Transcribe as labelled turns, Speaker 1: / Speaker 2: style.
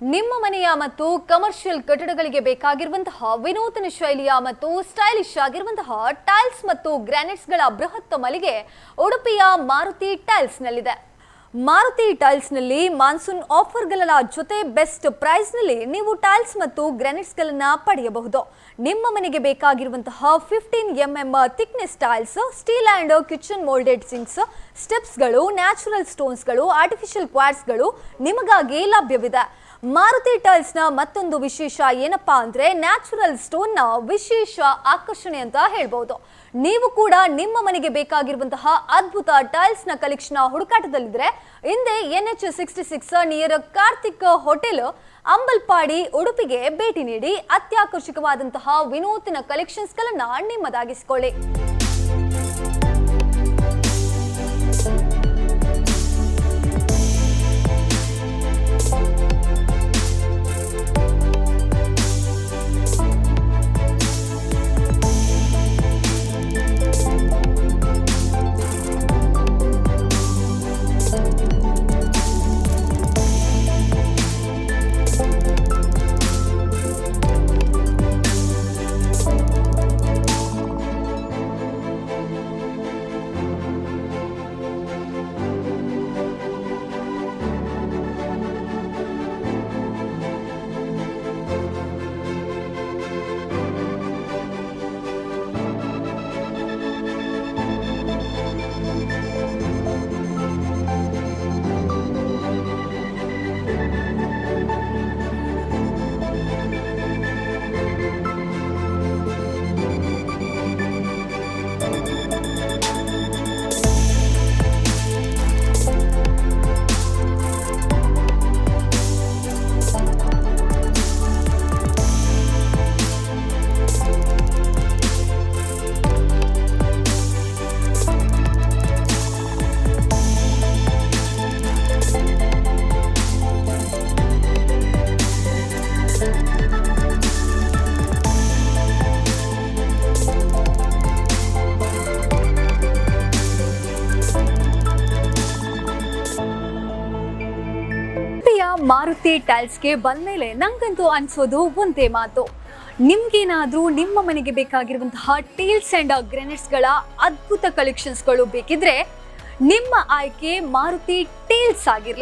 Speaker 1: ನಿಮ್ಮ ಮನೆಯ ಮತ್ತು ಕಮರ್ಷಿಯಲ್ ಕಟ್ಟಡಗಳಿಗೆ ಬೇಕಾಗಿರುವಂತಹ ವಿನೂತನ ಶೈಲಿಯ ಮತ್ತು ಸ್ಟೈಲಿಶ್ ಆಗಿರುವಂತಹ ಟೈಲ್ಸ್ ಮತ್ತು ಗ್ರಾನೈಟ್ಸ್ಗಳ ಬೃಹತ್ ಮಳಿಗೆ ಉಡುಪಿಯ ಮಾರುತಿ ಟೈಲ್ಸ್ನಲ್ಲಿದೆ ಮಾರುತಿ ಟೈಲ್ಸ್ನಲ್ಲಿ ಮಾನ್ಸೂನ್ ಆಫರ್ಗಳ ಜೊತೆ ಬೆಸ್ಟ್ ಪ್ರೈಸ್ನಲ್ಲಿ ನೀವು ಟೈಲ್ಸ್ ಮತ್ತು ಗ್ರಾನೈಟ್ಸ್ಗಳನ್ನು ಪಡೆಯಬಹುದು. ನಿಮ್ಮ ಮನೆಗೆ ಬೇಕಾಗಿರುವಂತಹ fifteen M M thickness tiles steel and kitchen moulded sinks ಸ್ಟೆಪ್ಸ್ಗಳು, natural ಸ್ಟೋನ್ಸ್ಗಳು ಆರ್ಟಿಫಿಷಿಯಲ್ ಕ್ವಾರ್ಟ್ಸ್ಗಳು ನಿಮಗಾಗಿ ಲಭ್ಯವಿದೆ. ಮಾರುತಿ ಟೈಲ್ಸ್ನ ಮತ್ತೊಂದು ವಿಶೇಷ ಏನಪ್ಪಾ ಅಂದರೆ ನ್ಯಾಚುರಲ್ ಸ್ಟೋನ್ನ ವಿಶೇಷ ಆಕರ್ಷಣೆ ಅಂತ ಹೇಳ್ಬೋದು. ನೀವು ಕೂಡ ನಿಮ್ಮ ಮನೆಗೆ ಬೇಕಾಗಿರುವಂತಹ ಅದ್ಭುತ ಟೈಲ್ಸ್ನ ಕಲೆಕ್ಷನ್ ಹುಡುಕಾಟದಲ್ಲಿದ್ದರೆ ಹಿಂದೆ N H sixty six near Karthik hotel, Ambalpady, ಉಡುಪಿಗೆ ಭೇಟಿ ನೀಡಿ ಅತ್ಯಾಕರ್ಷಕವಾದಂತಹ ವಿನೂತನ ಕಲೆಕ್ಷನ್ಸ್ಗಳನ್ನು ನಿಮ್ಮದಾಗಿಸಿಕೊಳ್ಳಿ. ಉಡುಪಿಯ ಮಾರುತಿ ಟೈಲ್ಸ್ಗೆ ಬಂದ್ಮೇಲೆ ನಂಗಂತೂ ಅನ್ಸೋದು ಒಂದೇ ಮಾತು. ನಿಮ್ಗೇನಾದ್ರೂ ನಿಮ್ಮ ಮನೆಗೆ ಬೇಕಾಗಿರುವಂತಹ ಟೀಲ್ಸ್ ಅಂಡ್ ಗ್ರೆನೇಟ್ಸ್ಗಳ ಅದ್ಭುತ ಕಲೆಕ್ಷನ್ಸ್ಗಳು ಬೇಕಿದ್ರೆ ನಿಮ್ಮ ಆಯ್ಕೆ ಮಾರುತಿ ಟೈಲ್ಸ್ ಆಗಿರ್ಲಿ.